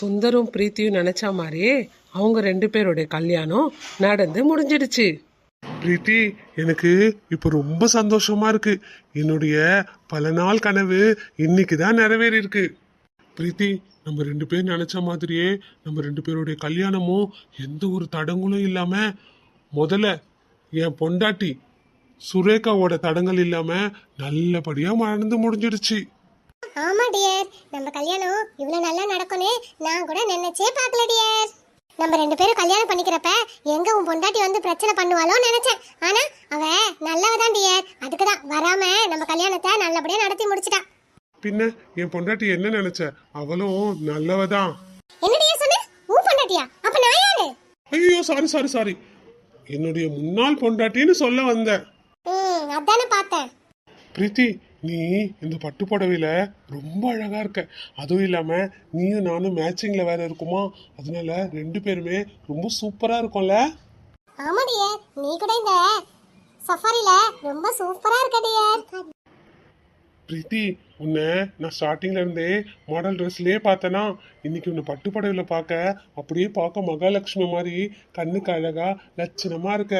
சுந்தரும் பிரீத்தியும் நினச்சா மாதிரியே அவங்க ரெண்டு பேருடைய கல்யாணம் நடந்து முடிஞ்சிடுச்சு. பிரீத்தி எனக்கு இப்போ ரொம்ப சந்தோஷமா இருக்கு. என்னுடைய பல நாள் கனவு இன்னைக்கு தான் நிறைவேறி இருக்கு பிரீத்தி நம்ம ரெண்டு பேர் நினைச்ச மாதிரியே நம்ம ரெண்டு பேருடைய கல்யாணமும் எந்த ஒரு தடங்களும் இல்லாம முதல்ல என் பொண்டாட்டி சுரேகாவோட தடங்கள் இல்லாம நல்லபடியா மறந்து முடிஞ்சிடுச்சு. ஆமா டியர் நம்ம கல்யாணம் இவ்வளவு நல்லா நடக்கும்னு நான் கூட நினைச்சே பார்க்கல டியர் நம்ம ரெண்டு பேரும் கல்யாணம் பண்ணிக்கிறப்ப எங்க உன் பொண்டாட்டி வந்து பிரச்சனை பண்ணுவாளோ நினைச்சேன். ஆனா அவ நல்லவ தான் டியர் அதுக்கு தான் வராம நம்ம கல்யாணத்தை நல்லபடியா நடத்தி முடிச்சிட்டா. பின்ன என் பொண்டாட்டி என்ன நினைச்ச? அவளும் நல்லவதான் என்ன டியர் சொன்ன? உன் பொண்டாட்டியா? அப்ப நான் யாரு? ஐயோ சாரி சாரி சாரி என்னுடைய முன்னாள் பொண்டாட்டின்னு சொல்ல வந்தேன். அதானே பார்த்தேன். பிரீத்தி நீ இந்த பட்டு புடவையில ரொம்ப அழகா இருக்க. அதுவும் இல்லாம நீயும் நானும் மேட்சிங்ல வேற இருக்குமா? அதனால ரெண்டு பேருமே ரொம்ப சூப்பரா இருக்கும்ல. ஆமா டியர் நீ கூட இந்த சஃபாரில ரொம்ப சூப்பரா இருக்க டியர் பிரீத்தி உன்னை நான் ஸ்டார்டிங்ல இருந்தே மாடல் ட்ரெஸ்லயே பார்த்தேனா இன்னைக்கு உன்னை பட்டு புடவையில பார்க்க அப்படியே பார்க்க மகாலட்சுமி மாதிரி கண்ணுக்கு அழகா லட்சணமா இருக்க.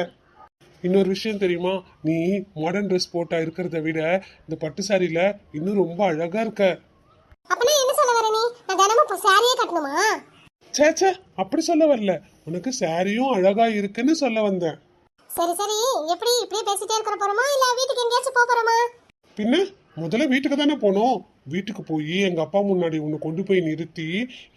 இன்னொரு விஷயம் தெரியுமா? நீ மாடர்ன் ட்ரெஸ் போட்டா இருக்கிறத விட இந்த பட்டு சாரியில இன்னும் ரொம்ப அழகா இருக்க. அப்பனா என்ன சொல்ல வர நீ? நான் தினமும் இப்போ சாரியே கட்டணுமா? ச்சே ச்சே அப்படி சொல்ல வரல. உனக்கு சாரியும் அழகா இருக்குன்னு சொல்ல வந்தேன். சரி சரி. எப்படி? இப்படியே பேசிட்டே இருக்கிற போறோமா? இல்ல வீட்டுக்கு எங்கேயாச்சும் போக போறோமா? பின்ன முதல்ல வீட்டுக்கு தானே போனோம். வீட்டுக்கு போய் எங்க அப்பா முன்னாடி உன்னை கொண்டு போய் நிறுத்தி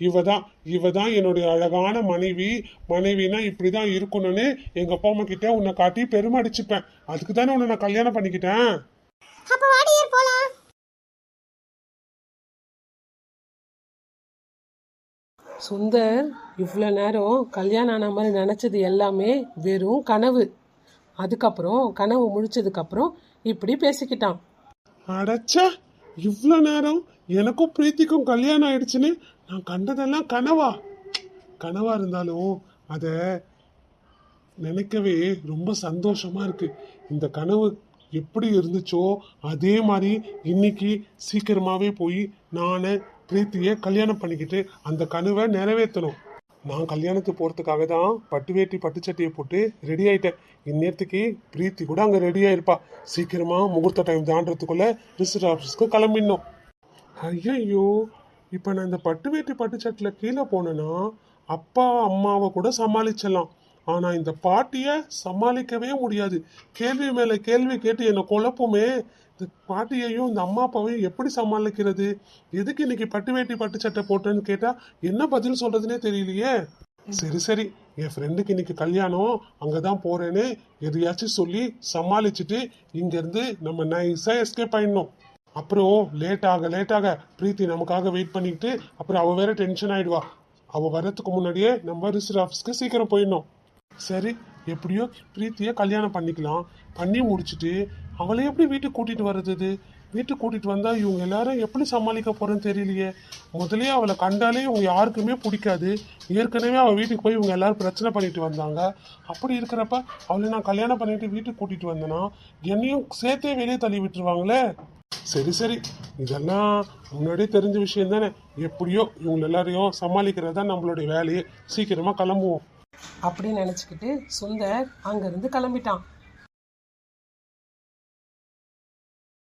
இவ தான் இவ தான் என்னுடைய அழகான மனைவி. மனைவினா இப்படிதான் இருக்கணும்னு எங்க அப்பா அம்மா கிட்ட உன்னை காட்டி பெருமை அடிச்சுப்பேன். அதுக்கு தானே உன்னை நான் கல்யாணம் பண்ணிக்கிட்டேன். அப்ப வாடியர் போலாம்? சுந்தர் இவ்வளோ நேரம் கல்யாணம் ஆன மாதிரி நினச்சது எல்லாமே வெறும் கனவு. அதுக்கப்புறம் கனவு முழிச்சதுக்கப்புறம் இப்படி பேசிக்கிட்டான். அடச்சா! இவ்வளோ நேரம் எனக்கும் பிரீத்திக்கும் கல்யாணம் ஆயிடுச்சுன்னு நான் கண்டதெல்லாம் கனவா? கனவா இருந்தாலும் அதை நினைக்கவே ரொம்ப சந்தோஷமா இருக்கு. இந்த கனவு எப்படி இருந்துச்சோ அதே மாதிரி இன்னைக்கு சீக்கிரமாகவே போய் நான் பிரீத்தியை கல்யாணம் பண்ணிக்கிட்டு அந்த கனவை நிறைவேற்றணும் நான் கல்யாணத்துக்கு போகிறதுக்காக தான் பட்டு வேட்டி பட்டு சட்டையை போட்டு ரெடி ஆயிட்டேன். இந்நேரத்துக்கு பிரீத்தி கூட அங்கே ரெடியாக இருப்பா சீக்கிரமாக முகூர்த்த டைம் தாண்டதுக்குள்ளே ரிசர்வ் ஆஃபீஸ்க்கு கிளம்பிடணும். ஐயையோ. இப்போ நான் இந்த பட்டு வேட்டி பட்டு சட்டில் கீழே போனேன்னா அப்பா அம்மாவை கூட சமாளிச்சிடலாம். ஆனால் இந்த பாட்டியை சமாளிக்கவே முடியாது. கேள்வி மேலே கேள்வி கேட்டு என்னை குழப்புமே. இந்த பாட்டியையும் இந்த அம்மா அப்பாவையும் எப்படி சமாளிக்கிறது? எதுக்கு இன்னைக்கு பட்டு வேட்டி பட்டு சட்டை போட்டேன்னு கேட்டால் என்ன பதில் சொல்றதுனே தெரியலையே. சரி சரி. என் ஃப்ரெண்டுக்கு இன்னைக்கு கல்யாணம். அங்கே தான் போறேன்னு எதையாச்சும் சொல்லி சமாளிச்சுட்டு இங்கேருந்து நம்ம நைஸா எஸ்கேப் ஆயிடணும். அப்புறம் லேட் ஆக லேட் ஆக பிரீத்தி நமக்காக வெயிட் பண்ணிக்கிட்டு அப்புறம் அவ வேற டென்ஷன் ஆயிடுவா. அவ வர்றதுக்கு முன்னாடியே நம்ம ரிசர்வ் ஆஃபீஸ்க்கு சீக்கிரம் போயிடணும். சரி எப்படியோ பிரீத்தியை கல்யாணம் பண்ணிக்கலாம். பண்ணி முடிச்சுட்டு அவளை எப்படி வீட்டுக்கு கூட்டிட்டு வர்றது வீட்டுக்கு கூட்டிட்டு வந்தா இவங்க எல்லாரும் எப்படி சமாளிக்க போறேன்னு தெரியலையே. முதல்லயே அவளை கண்டாலே இவங்க யாருக்குமே பிடிக்காது. ஏற்கனவே அவள் வீட்டுக்கு போய் இவங்க எல்லாரும் பிரச்சனை பண்ணிட்டு வந்தாங்க. அப்படி இருக்கிறப்ப அவளை நான் கல்யாணம் பண்ணிட்டு வீட்டுக்கு கூட்டிட்டு வந்தேன்னா என்னையும் சேர்த்தே வெளியே தள்ளி விட்டுருவாங்களே? சரி சரி. இதெல்லாம் முன்னாடியே தெரிஞ்ச விஷயம் தானே. எப்படியோ இவங்க எல்லாரையும் சமாளிக்கிறது தான் நம்மளுடைய வேலையே. சீக்கிரமா கிளம்புவோம். அப்படின்னு நினச்சிக்கிட்டு சுந்தர் அங்கேருந்து கிளம்பிட்டான்.